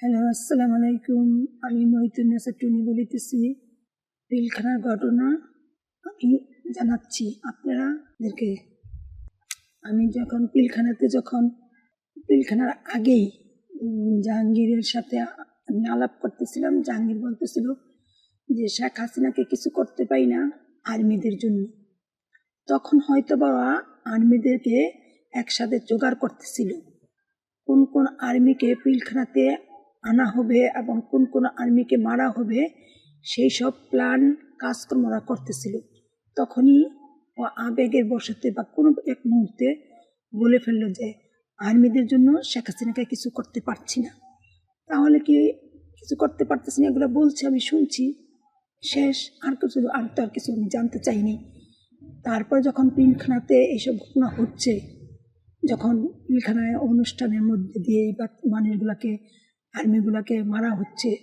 Hello, আসসালামু আলাইকুম। আমি মহিতুন্নেসা টুনি বলিতেছি পিলখানার ঘটনা আমি জানাচ্ছি আপনারাদেরকে আমি যখন পিলখানাতে যখন, পিলখানার আগেই জাহাঙ্গীরের সাথে আমি আলাপ করতেছিলাম, জাহাঙ্গীর বলতেছিল যে, শেখ হাসিনাকে কিছু করতে পারি না আর্মিদের জন্য। তখন হয়তো বা আর্মিদেরকে একসাথে জোগাড় করতেছিল। কোন কোন আর্মিকে পিলখানাতে আনা হবে এবং কোন কোন আর্মিকে মারা হবে, সেই সব প্ল্যান কাজকর্মরা করতেছিল। তখনই ও আবেগের বসতে বা কোনো এক মুহূর্তে বলে ফেলল যে, আর্মিদের জন্য শেখ হাসিনাকে কিছু করতে পারছি না। তাহলে কি কিছু করতে পারতেছি না এগুলো বলছে, আমি শুনছি। শেষ, আর কিছু, আর তো আর কিছু আমি জানতে চাইনি। তারপর যখন পিলখানাতে এইসব ঘটনা হচ্ছে, যখন পিলখানায় অনুষ্ঠানের মধ্যে দিয়ে বাক- মানুষগুলাকে আর্মিগুলাকে মারা হচ্ছে,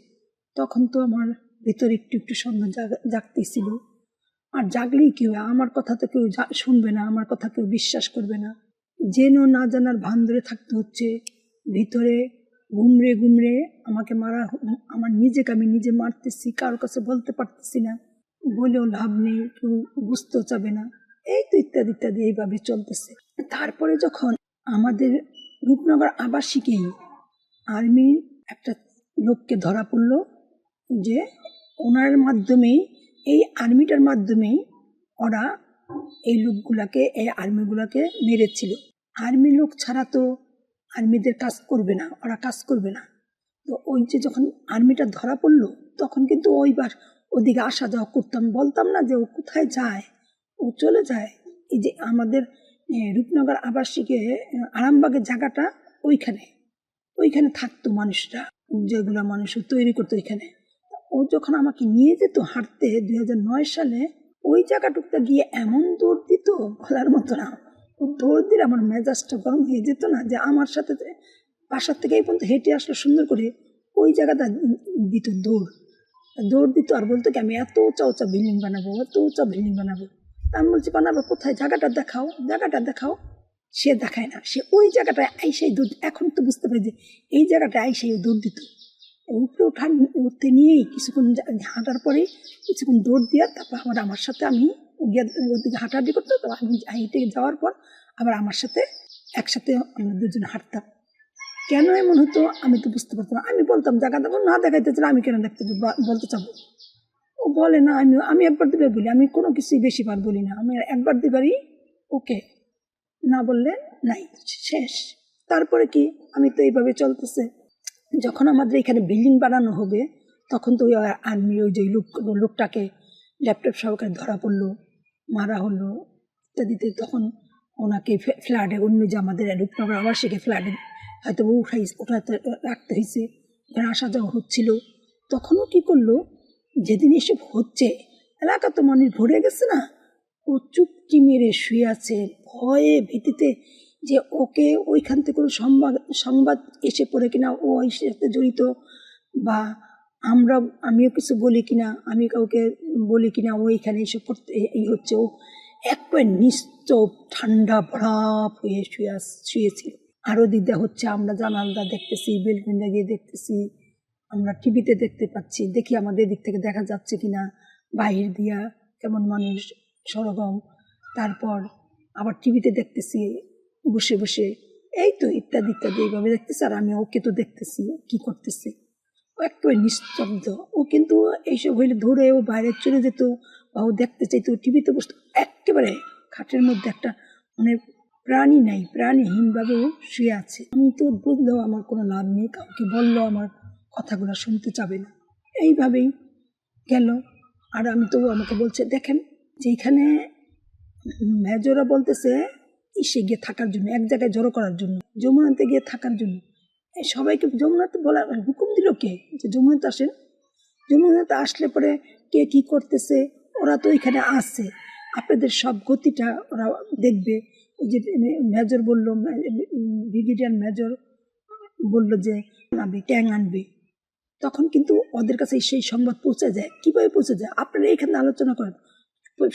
তখন তো আমার ভেতরে একটু একটু সন্দেহ জাগ- জাগতেছিল। আর জাগলেই কি হবে আমার কথা তো কেউ শুনবে না, আমার কথা কেউ বিশ্বাস করবে না। জেনও না জানার ভান ধরে থাকতে হচ্ছে। ভিতরে ঘুমরে ঘুমরে আমাকে মারা আমার নিজেকে আমি নিজে মারতেছি কারোর কাছে বলতে পারতেছি না। বলেও লাভ নেই, কেউ বুঝতেও চাবে না। এই তো ইত্যাদি ইত্যাদি, এইভাবে চলতেছে। তারপরে যখন আমাদের রূপনগর আবাসিকেই আর্মির একটা লোককে ধরা পড়ল যে ওনার মাধ্যমেই, এই আর্মিটার মাধ্যমেই ওরা এই লোকগুলাকে, এই আর্মিগুলাকে মেরেছিল। আর্মি লোক ছাড়া তো আর্মিদের কাজ করবে না, ওরা কাজ করবে না। তো ওই যে যখন আর্মিটা ধরা পড়ল, তখন কিন্তু ওইবার ওদিকে আসা যাওয়া করতাম। বলতাম না যে ও কোথায় যায়, ও চলে যায়। এই যে আমাদের রূপনগর আবাসিকে আরামবাগের জায়গাটা ওইখানে। ওইখানে থাকতো মানুষরা, যেগুলো মানুষ তৈরি করতো ওইখানে ও যখন আমাকে নিয়ে যেত হাঁটতে দুই সালে, ওই জায়গাটুকটা গিয়ে এমন দৌড় দিত, বলার মতো না। ও দৌড় দিলে আমার মেজাজটা গরম হয়ে যেত না যে আমার সাথে বাসার থেকে এই পর্যন্ত হেঁটে আসলো সুন্দর করে, ওই জায়গাটা দিত দৌড়। দৌড় দিত আর বলতো কি, আমি এত উঁচা উঁচা বিল্ডিং বানাবো, এত উঁচা বিল্ডিং বানাবো। তা আমি বলছি বানাবো কোথায়? জায়গাটা দেখাও জায়গাটা দেখাও। সে দেখায় না। সে ওই জায়গাটায় আইসাই দৌড় এখন তো বুঝতে পারি যে এই জায়গাটায় আইসাই দৌড় দিত। উপরে ওঠার উঠতে নিয়েই কিছুক্ষণ হাঁটার পরে কিছুক্ষণ দৌড় দিয়া তারপর আবার আমার সাথে আমি গিয়ে ওদিকে হাঁটাহাঁটি করতো তো আমি হেঁটে যাওয়ার পর আবার আমার সাথে একসাথে আমরা দুজন হাঁটতাম। কেন এমন হতো আমি তো বুঝতে পারতাম আমি বলতাম, জায়গা দেখো, না দেখাইতে চাইলে আমি কেন দেখতে বলতে চাবো? ও বলে, না, আমি আমি একবার দিবে বলি। আমি কোনো কিছুই বেশি বার বলি না। আমি একবার দিবারই, ওকে না বললে নাই। শেষ। তারপরে কি? আমি তো এইভাবে চলতেছে। যখন আমাদের এখানে বিল্ডিং বানানো হবে, তখন তো ওই আর্মি, ওই যে লোক, লোকটাকে ল্যাপটপ সহকারে ধরা পড়ল, মারা হলো ইত্যাদিতে। তখন ওনাকে ফ্ল্যা- ফ্ল্যাটে অন্য যে আমাদের রূপনগর আবাসিকে ফ্ল্যাটে হয়তো উঠাই, উঠাতে রাখতে হয়েছে, এখানে আসা যাওয়া হচ্ছিল। তখনও কি করল? যেদিন এসব হচ্ছে, এলাকা তো মানুষ ভরে গেছে না? ও চুপটি মেরে শুয়ে আছে। ভয়ে ভীতিতে যে ওকে ওইখান থেকে কোনো সংবাদ সংবাদ এসে পড়ে কিনা, ও ওই সাথে জড়িত বা আমরা, আমিও কিছু বলি কিনা, আমি কাউকে বলি কিনা, ও এখানে এসে পড়তে, এই- হচ্ছে। ও একবারে নিশ্চপ ঠান্ডা বরফ হয়ে শুয়ে শুয়েছিল। আরও দিকটা হচ্ছে আমরা জানালদা দেখতেছি বেলকুন্ডা গিয়ে দেখতেছি, আমরা টিভিতে দেখতে পাচ্ছি। দেখি আমাদের দিক থেকে দেখা যাচ্ছে কিনা, বাহির দিয়া কেমন মানুষ সরগম, তারপর আবার টিভিতে দেখতেছি, বসে বসে, এই তো ইত্যাদি ইত্যাদি এইভাবে দেখতেছি, আর আমি ওকে তো দেখতেছি, কি করতেছে। ও একেবারে নিস্তব্ধ। ও কিন্তু এইসব হইলে ধরে ও বাইরে চলে যেত বা ও দেখতে চাইতো। টিভিতে বসতো, একেবারে খাটের মধ্যে একটা মানে প্রাণী নাই, প্রাণীহীনভাবে ও শুয়ে আছে। আমি তো বুঝলেও আমার কোনো লাভ নেই, কাউকে বললেও আমার কথাগুলো শুনতে চাবে না। এইভাবেই গেল। আর আমি তো আমাকে বলছে, দেখেন যে এখানে মেজরা বলতেছে, ইসে গিয়ে থাকার জন্য, এক জায়গায় জড়ো করার জন্য, যমুনাতে গিয়ে থাকার জন্য। সবাইকে যমুনাতে বলার হুকুম দিল কে? যে যমুনাতে আসেন। যমুনাতে আসলে পরে কে কি করতেছে? ওরা তো এখানে আসছে আপনাদের সব গতিটা ওরা দেখবে। ওই যে মেজর বলল, ব্রিগেডিয়ার মেজর বলল যে, আনবে, ট্যাং আনবে। তখন কিন্তু ওদের কাছে সেই সংবাদ পৌঁছে যায়। কীভাবে পৌঁছে যায়? আপনারা এখানে আলোচনা করেন।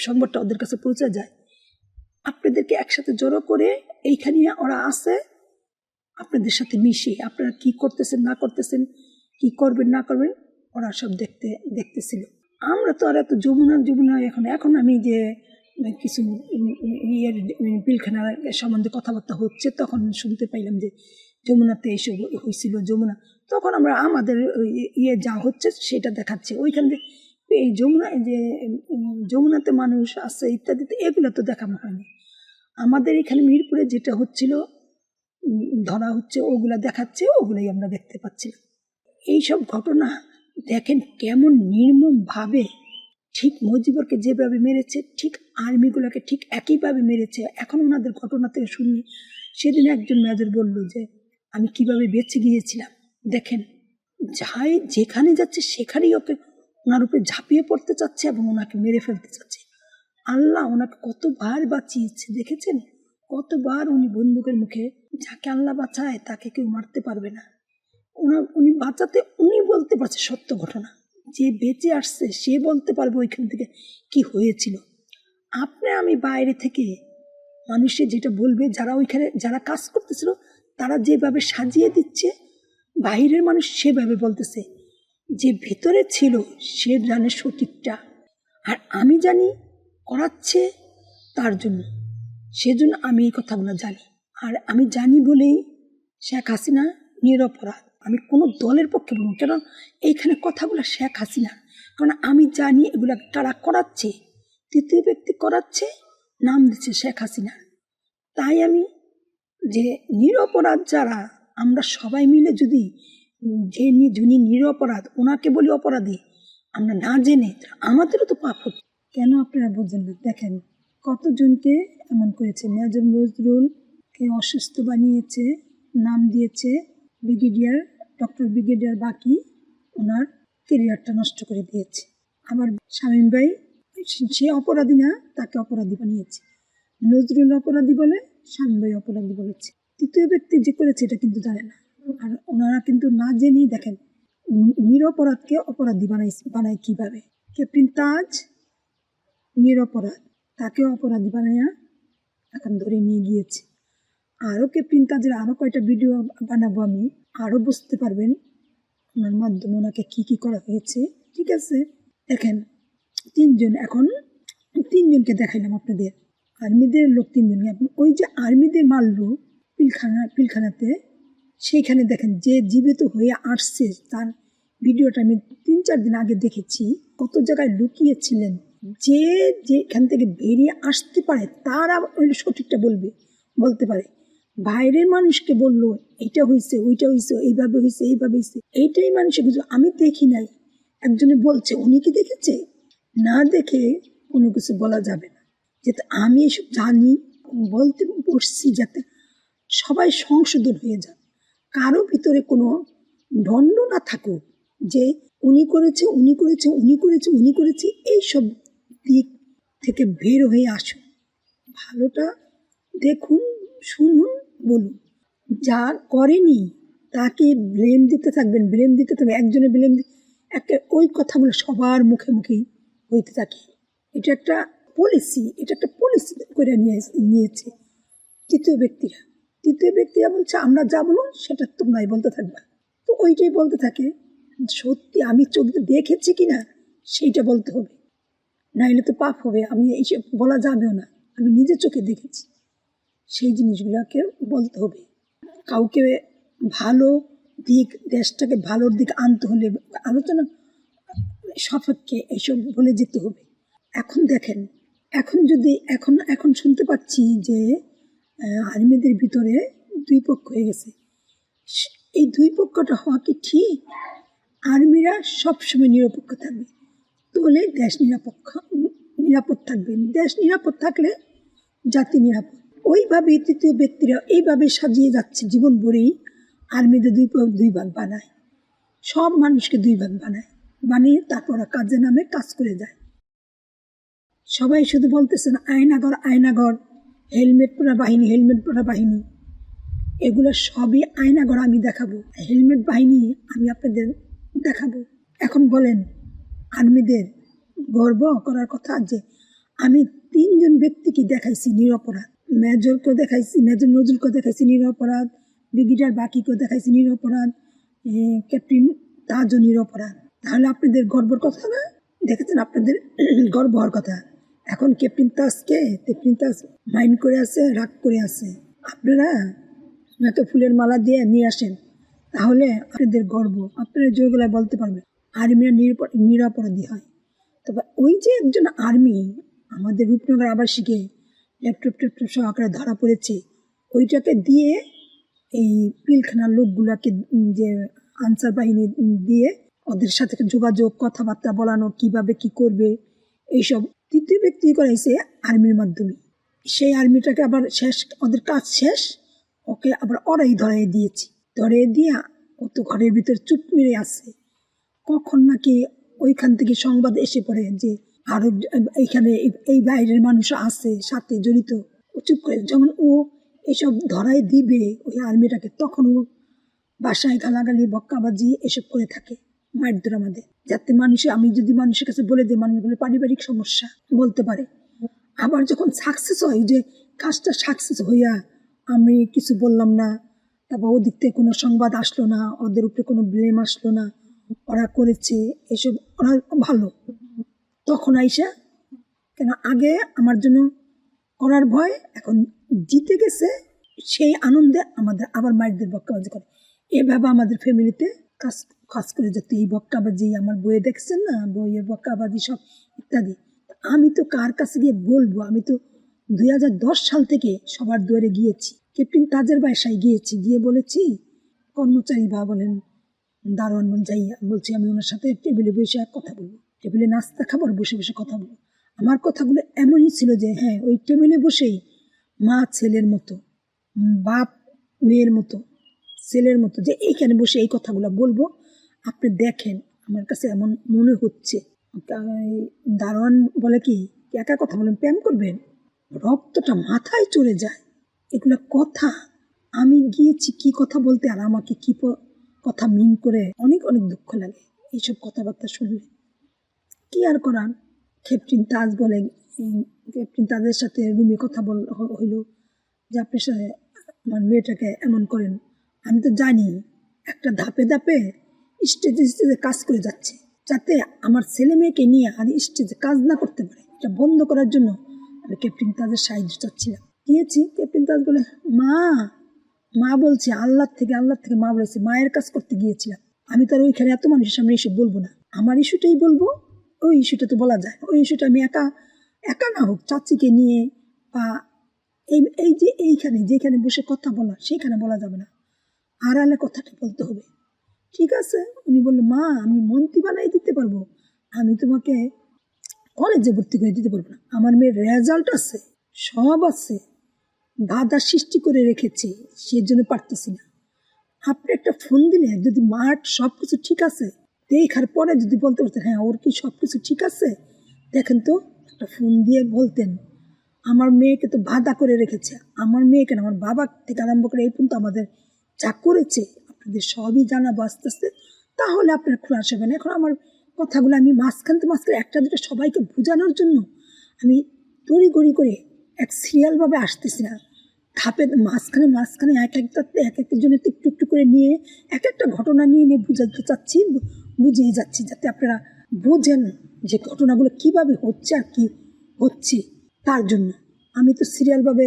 সংবাদটা ওদের কাছে পৌঁছে যায়। আপনাদেরকে একসাথে জড়ো করে এইখানে ওরা আসে আপনাদের সাথে মিশে, আপনারা কি করতেছেন, না করতেছেন, কি করবেন, না করবেন, ওরা সব দেখতে, দেখতেছিল। আমরা তো আর এত যমুনা যমুনা এখন এখন আমি যে কিছু ইয়ের পিলখানার সম্বন্ধে কথাবার্তা হচ্ছে, তখন শুনতে পাইলাম যে যমুনাতে এইসব হয়েছিল যমুনা। তখন আমরা আমাদের ওই ইয়ে যা হচ্ছে, সেটা দেখাচ্ছে। ওইখান থেকে এই যমুনা যে যমুনাতে মানুষ আছে ইত্যাদিতে এগুলো তো দেখানো হয়নি। আমাদের এখানে মিরপুরে যেটা হচ্ছিল ধরা হচ্ছে ওগুলো দেখাচ্ছে, ওগুলোই আমরা দেখতে পাচ্ছিলাম। এইসব ঘটনা দেখেন কেমন নির্মমভাবে ঠিক মজিবরকে যেভাবে মেরেছে, ঠিক আর্মিগুলোকে ঠিক একইভাবে মেরেছে। এখন ওনাদের ঘটনা থেকে শুনি সেদিন একজন মেজর বলল যে, আমি কীভাবে বেঁচে গিয়েছিলাম? দেখেন, যাই যেখানে যাচ্ছে সেখানেই ওকে ওনার উপরে ঝাঁপিয়ে পড়তে চাচ্ছে এবং ওনাকে মেরে ফেলতে চাচ্ছে। আল্লাহ ওনাকে কতবার বাঁচিয়েছে, দেখেছেন? কতবার উনি বন্দুকের মুখে যাকে আল্লাহ বাঁচায় তাকে কেউ মারতে পারবে না। ওনার, উনি বাঁচাতে, উনি বলতে পারছে সত্য ঘটনা। যে বেঁচে আসছে, সে বলতে পারবে ওইখান থেকে কি হয়েছিল। আপনি, আমি বাইরে থেকে মানুষে যেটা বলবে, যারা ওইখানে, যারা কাজ করতেছিল, তারা যেভাবে সাজিয়ে দিচ্ছে, বাইরের মানুষ সেভাবে বলতেছে। যে ভেতরে ছিল সে জানে সঠিকটা আর আমি জানি করাচ্ছে তার জন্য। সেজন্য আমি এই কথাগুলো জানি। আর আমি জানি বলেই শেখ হাসিনা নিরপরাধ আমি কোনো দলের পক্ষে বলব কেন এইখানে কথাগুলো শেখ হাসিনা। কারণ আমি জানি এগুলো কারা করাচ্ছে। তৃতীয় ব্যক্তি করাচ্ছে, নাম দিচ্ছে শেখ হাসিনা। তাই আমি যে নিরপরাধ যারা, আমরা সবাই মিলে যদি যে যিনি নিরপরাধ, ওনাকে বলি অপরাধী। আমরা না জেনে আমাদেরও তো পাপ হচ্ছে। কেন আপনারা বোঝেন না? দেখেন, কতজনকে এমন করেছে? মেজর নজরুলকে অসুস্থ বানিয়েছে, নাম দিয়েছে ব্রিগেডিয়ার, ডক্টর ব্রিগেডিয়ার বাকি, ওনার কেরিয়ারটা নষ্ট করে দিয়েছে। আবার শামীম ভাই সে- সে অপরাধী না, তাকে অপরাধী বানিয়েছে। নজরুল অপরাধী বলে, শামীম ভাই অপরাধী বলেছে। তৃতীয় ব্যক্তি যে করেছে, এটা কিন্তু জানে না। আর ওনারা কিন্তু না জেনেই দেখেন নিরপরাধকে অপরাধী বানাই বানায় কীভাবে? ক্যাপ্টেন তাজ নিরপরাধ তাকে অপরাধী বানাইয়া এখন ধরে নিয়ে গিয়েছে। আরও ক্যাপ্টেন তাজের আরও কয়টা ভিডিও বানাবো আমি, আরও বুঝতে পারবেন ওনার মাধ্যমে ওনাকে কী কী করা হয়েছে। ঠিক আছে, দেখেন তিনজন এখন তিনজনকে দেখাইলাম আপনাদের। আর্মিদের লোক তিনজনকে ওই যে আর্মিদের মারলো পিলখানা পিলখানাতে সেইখানে দেখেন যে জীবিত হয়ে আসছে, তার ভিডিওটা আমি তিন চার দিন আগে দেখেছি। কত জায়গায় লুকিয়েছিলেন, যে যেখান থেকে বেরিয়ে আসতে পারে, তারা ওই সঠিকটা বলবে, বলতে পারে। বাইরের মানুষকে বলল, এটা হয়েছে ওইটা হয়েছে এইভাবে হয়েছে এইভাবে হয়েছে এইটাই মানুষের কিছু আমি দেখি নাই। একজনে বলছে, উনি কি দেখেছে? না দেখে কোনো কিছু বলা যাবে না। যেহেতু আমি এসব জানি, বলতে বসছি যাতে সবাই সংশোধন হয়ে যাক। কারও ভিতরে কোনো দণ্ড না থাকুক যে উনি করেছে উনি করেছে উনি করেছে উনি করেছে, এইসব দিক থেকে বের হয়ে আসুন। ভালোটা দেখুন, শুনুন, বলুন। যা করেনি, তাকে ব্লেম দিতে থাকবেন ব্লেম দিতে থাকবেন একজনে ব্লেম একটা ওই কথাগুলো সবার মুখে মুখেই হইতে থাকে। এটা একটা পলিসি এটা একটা পলিসি করে নিয়ে নিয়েছে তৃতীয় ব্যক্তিরা। তৃতীয় ব্যক্তিরা বলছে আমরা যা বলুন সেটা তোমরাই বলতে থাকবা। তো ওইটাই বলতে থাকে, সত্যি আমি চোখ দেখেছি কি না সেইটা বলতে হবে। নাইলে তো পাপ হবে, আমি এইসব বলা যাবেও না, আমি নিজের চোখে দেখেছি। সেই জিনিসগুলোকে বলতে হবে। কাউকে ভালো দিক, দেশটাকে ভালোর দিক আনতে হলে আলোচনা, সপক্ষে এইসব বলে যেতে হবে। এখন দেখেন, এখন যদি, এখন এখন শুনতে পাচ্ছি যে আর্মিদের ভিতরে দুই পক্ষ হয়ে গেছে। এই দুই পক্ষটা হওয়া কি ঠিক? আর্মিরা সবসময় নিরপেক্ষ থাকবে। তাহলে দেশ নিরাপক্ষ, নিরাপদ থাকবে। দেশ নিরাপদ থাকলে জাতি নিরাপদ। ওইভাবে তৃতীয় ব্যক্তিরা এইভাবে সাজিয়ে যাচ্ছে জীবন ভরেই। আর্মিদের দুই দুই ভাগ বানায়। সব মানুষকে দুই ভাগ বানায়। বানিয়ে তারপর কাজে নামে কাজ করে যায়। সবাই শুধু বলতেছেন আয়নাগর আয়নাগর। হেলমেট পরা বাহিনী, হেলমেট পরা বাহিনী। এগুলো সবই আয়নাগর আমি দেখাবো। হেলমেট বাহিনী আমি আপনাদের দেখাবো। এখন বলেন, আর্মিদের গর্ব করার কথা যে আমি তিনজন ব্যক্তিকে দেখাইছি নিরপরাধ। মেজরকেও দেখাইছি, মেজর নজরুলকেও দেখাইছি নিরপরাধ, ব্রিগেডিয়ার বাকিকেও দেখাইছি নিরপরাধ ক্যাপ্টেন তাজও নিরপরাধ। তাহলে আপনাদের গর্বর কথা না? দেখেছেন আপনাদের গর্ব হওয়ার কথা। এখন ক্যাপ্টেন তাজকে ক্যাপ্টেন তাজ মাইন্ড করে আছে, রাগ করে আছে। আপনারা এত ফুলের মালা দিয়ে নিয়ে আসেন, তাহলে আপনাদের গর্ব। আপনারা জোর গলায় বলতে পারবেন আর্মিরা নিরপ- নিরাপরাধী হয়। তবে ওই যে একজন আর্মি আমাদের রূপনগর আবাসিকে ল্যাপটপ ট্যাপটপ সহকারে ধরা পড়েছে, ওইটাকে দিয়ে এই পিলখানার লোকগুলাকে যে আনসার বাহিনী দিয়ে ওদের সাথে যোগাযোগ, কথাবার্তা বলানো, কীভাবে কি করবে, এইসব তৃতীয় ব্যক্তি করাইছে আর্মির মাধ্যমে? সেই আর্মিটাকে আবার শেষ ওদের কাজ শেষ, ওকে আবার ওরাই ধরাই দিয়েছি। ধরে দিয়া ও তো ঘরের ভিতর চুপ মেরে আছে। কখন নাকি ওইখান থেকে সংবাদ এসে পড়ে যে আরও এইখানে এই- এই বাইরের মানুষ আছে, সাথে জড়িত। ও চুপ করে যখন ও এসব ধরাই দিবে ওই আর্মিটাকে, তখন ও বাসায় গালাগালি বক্কাবাজি এসব করে থাকে মারধর আমাদের। যাতে মানুষে, আমি যদি মানুষের কাছে বলে দিই, মানুষ বলে পারিবারিক সমস্যা, বলতে পারে। আবার যখন সাকসেস হয়, যে কাজটা সাকসেস হইয়া আমি কিছু বললাম না, তারপর ওদিক থেকে কোনো সংবাদ আসলো না, ওদের উপরে কোনো ব্লেম আসলো না, ওরা করেছে, এসব ওরা ভালো। তখন আইসা, কেন আগে আমার জন্য করার ভয়, এখন জিতে গেছে, সেই আনন্দে আমাদের আবার মায়েরদের বক্কাবাজি করে। এভাবে আমাদের ফ্যামিলিতে কাজ করে যেত এই বক্কাবাজি, আমার বইয়ে দেখছেন না? বইয়ে বক্কাবাজি সব ইত্যাদি। আমি তো কার কাছে গিয়ে বলব? আমি তো দুই হাজার দশ সাল থেকে সবার দুয়ারে গিয়েছি। ক্যাপ্টেন তাজের বাসায় গিয়েছি। গিয়ে বলেছি, কর্মচারী বা বলেন, দারোয়ান বল যাই, বলছি আমি ওনার সাথে টেবিলে বসে কথা বলব। টেবিলে নাস্তা খাবার, বসে বসে কথা বলব। আমার কথাগুলো এমনই ছিল যে হ্যাঁ ওই টেবিলে বসেই মা ছেলের মতো, বাপ মেয়ের মতো ছেলের মতো যে এইখানে বসে এই কথাগুলো বলব, আপনি দেখেন আমার কাছে এমন মনে হচ্ছে। দারোয়ান বলে কি একা কথা বলেন, প্রেম করবেন? রক্তটা মাথায় চড়ে যায়। এগুলো কথা, আমি গিয়েছি কি কথা বলতে আর আমাকে কি কথা মিন করে অনেক অনেক দুঃখ লাগে এইসব কথাবার্তা শুনলে। কি আর করার? ক্যাপ্টেন তাজ বলে ক্যাপ্টেন তাজের সাথে রুমে কথা বল হইল যে আপনার সাথে আমার মেয়েটাকে এমন করেন। আমি তো জানি একটা ধাপে ধাপে স্টেজে স্টেজে কাজ করে যাচ্ছে, যাতে আমার ছেলে মেয়েকে নিয়ে আর স্টেজে কাজ না করতে পারে। এটা বন্ধ করার জন্য আমি ক্যাপ্টেন তাজের সাহায্য চাচ্ছিলাম। গিয়েছি ক্যাপ্টেন তাজ বলে, মা মা বলছে আল্লাহ থেকে আল্লাহ থেকে মা বলেছে, মায়ের কাজ করতে গিয়েছিলাম। আমি তার ওইখানে এত মানুষের সামনে এসে বলব না। আমার ইস্যুটাই বলব, ওই ইস্যুটা তো বলা যায়। ওই ইস্যুটা আমি একা একা না হোক, চাচিকে নিয়ে বা এই এই যে এইখানে, যেখানে বসে কথা বলা, সেখানে বলা যাবে না। আড়ালে কথাটা বলতে হবে। ঠিক আছে? উনি বলল, মা, আমি মন্ত্রী বানাই দিতে পারব। আমি তোমাকে কলেজে ভর্তি করে দিতে পারব না। আমার মেয়ের রেজাল্ট আছে, সব আছে। বাধা সৃষ্টি করে রেখেছে, সেজন্য পারতেছি না। আপনি একটা ফোন দিলে যদি মাঠ সব কিছু ঠিক আছে, দেখার পরে যদি বলতে পারতেন হ্যাঁ ওর কি সব কিছু ঠিক আছে? দেখেন তো, একটা ফোন দিয়ে বলতেন, আমার মেয়েকে তো বাধা করে রেখেছে। আমার মেয়েকে আমার বাবা থেকে আরম্ভ করে এই পর্যন্ত আমাদের যা করেছে, আপনাদের সবই জানাব আস্তে আস্তে তাহলে আপনারা খোলা না এখন আমার কথাগুলো আমি মাঝখান তো মাঝখানে একটা দুটো সবাইকে বোঝানোর জন্য আমি তড়িঘড়ি করে এক সিরিয়ালভাবে আসতেছি না। ধাপে মাঝখানে মাঝখানে এক একটা, এক একটার জন্য একটু একটু করে নিয়ে, এক একটা ঘটনা নিয়ে নিয়ে বুঝাতে চাচ্ছি, বুঝিয়ে যাচ্ছি, যাতে আপনারা বোঝেন যে ঘটনাগুলো কীভাবে হচ্ছে আর কি হচ্ছে তার জন্য। আমি তো সিরিয়ালভাবে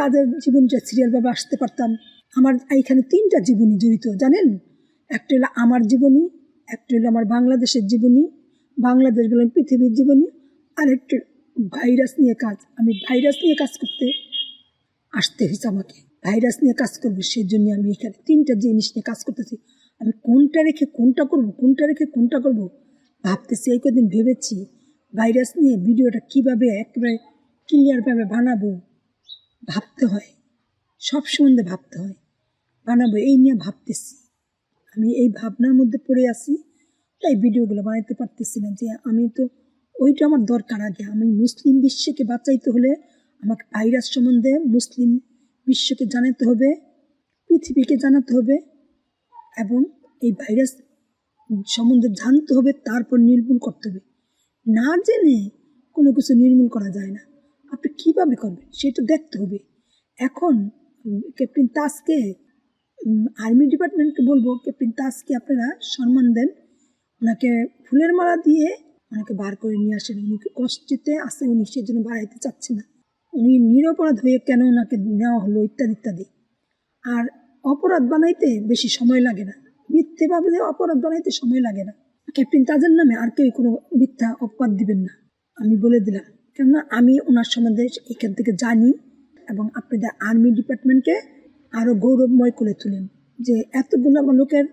তাদের জীবনটা সিরিয়ালভাবে আসতে পারতাম। আমার, এইখানে তিনটা জীবনী জড়িত, জানেন? একটা হলো আমার জীবনী, একটা হলো আমার বাংলাদেশের জীবনী, বাংলাদেশ বলেন পৃথিবীর জীবনী, আর একটা ভাইরাস নিয়ে কাজ। আমি ভাইরাস নিয়ে কাজ করতে আসতে হয়েছে আমাকে। ভাইরাস নিয়ে কাজ করব সেই জন্য আমি এখানে তিনটা জিনিস নিয়ে কাজ করতেছি। আমি কোনটা রেখে কোনটা করব, কোনটা রেখে কোনটা করব? ভাবতেছি এই কদিন ভেবেছি ভাইরাস নিয়ে ভিডিওটা কীভাবে একেবারে ক্লিয়ারভাবে বানাবো, ভাবতে হয়, সব সম্বন্ধে ভাবতে হয়। বানাবো এই নিয়ে ভাবতেছি। আমি এই ভাবনার মধ্যে পড়ে আছি, তাই ভিডিওগুলো বানাইতে পারতেছি না যে আমি তো ওইটা আমার দরকার আগে। আমি মুসলিম বিশ্বকে বাঁচাইতে হলে আমাকে ভাইরাস সম্বন্ধে মুসলিম বিশ্বকে জানাতে হবে, পৃথিবীকে জানাতে হবে এবং এই ভাইরাস সম্বন্ধে জানতে হবে, তারপর নির্মূল করতে হবে। না জেনে কোনো কিছু নির্মূল করা যায় না। আপনি কীভাবে করবেন? সেটা দেখতে হবে। এখন ক্যাপ্টেন তাসকে আর্মি ডিপার্টমেন্টকে বলব ক্যাপ্টেন তাজকে আপনারা সম্মান দেন। ওনাকে ফুলের মালা দিয়ে ওনাকে বার করে নিয়ে আসেন। উনি কষ্টেতে আসে উনি সেজন্য বাড়াইতে চাচ্ছে না। উনি নিরপরাধ হয়ে কেন ওনাকে নেওয়া হলো ইত্যাদি ইত্যাদি। আর অপরাধ বানাইতে বেশি সময় লাগে না। মিথ্যেভাবে অপরাধ বানাইতে সময় লাগে না। ক্যাপ্টেন তাজের নামে আর কেউ কোনো মিথ্যা অপবাদ দিবেন না। আমি বলে দিলাম, কেননা আমি ওনার সম্বন্ধে এখান থেকে জানি এবং আপনাদের আর্মি ডিপার্টমেন্টকে আরও গৌরবময় করে তুলেন। যে এতগুলো লোকের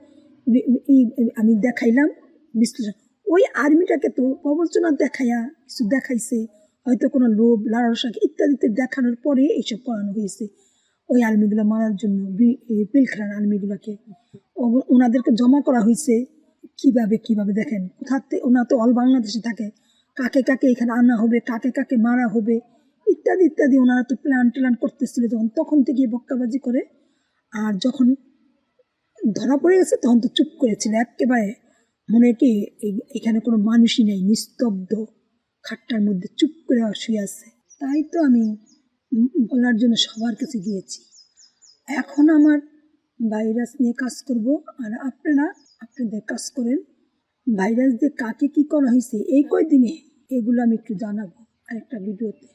আমি দেখাইলাম, বিশ্লেষণ। ওই আর্মিটাকে তো প্রবঞ্চনা দেখাইয়া, কিছু দেখাইছে, হয়তো কোনো লোভ লালসাকে ইত্যাদিতে দেখানোর পরে এইসব করানো হয়েছে। ওই আর্মিগুলো মারার জন্য পিলখানার আর্মিগুলোকে। ওনাদেরকে জমা করা হয়েছে। কীভাবে কীভাবে দেখেন? কোথাতে ওনা তো অল বাংলাদেশে থাকে। কাকে কাকে এখানে আনা হবে, কাকে কাকে মারা হবে? ইত্যাদি ইত্যাদি ওনারা তো প্ল্যান ট্যান করতেছিল যখন, তখন থেকে বক্কাবাজি করে। আর যখন ধরা পড়ে গেছে, তখন তো চুপ করেছিল। একেবারে মনে কি এখানে কোনো মানুষই নেই, নিস্তব্ধ খাটটার মধ্যে চুপ করে শুয়ে আছে। তাই তো আমি বলার জন্য সবার কাছে গিয়েছি। এখন আমার ভাইরাস নিয়ে কাজ করব। আর আপনারা, আপনাদের কাজ করেন। ভাইরাস দিয়ে কাকে কি করা হয়েছে, এই কয়দিনে এগুলো আমি একটু জানাব আরেকটা ভিডিওতে।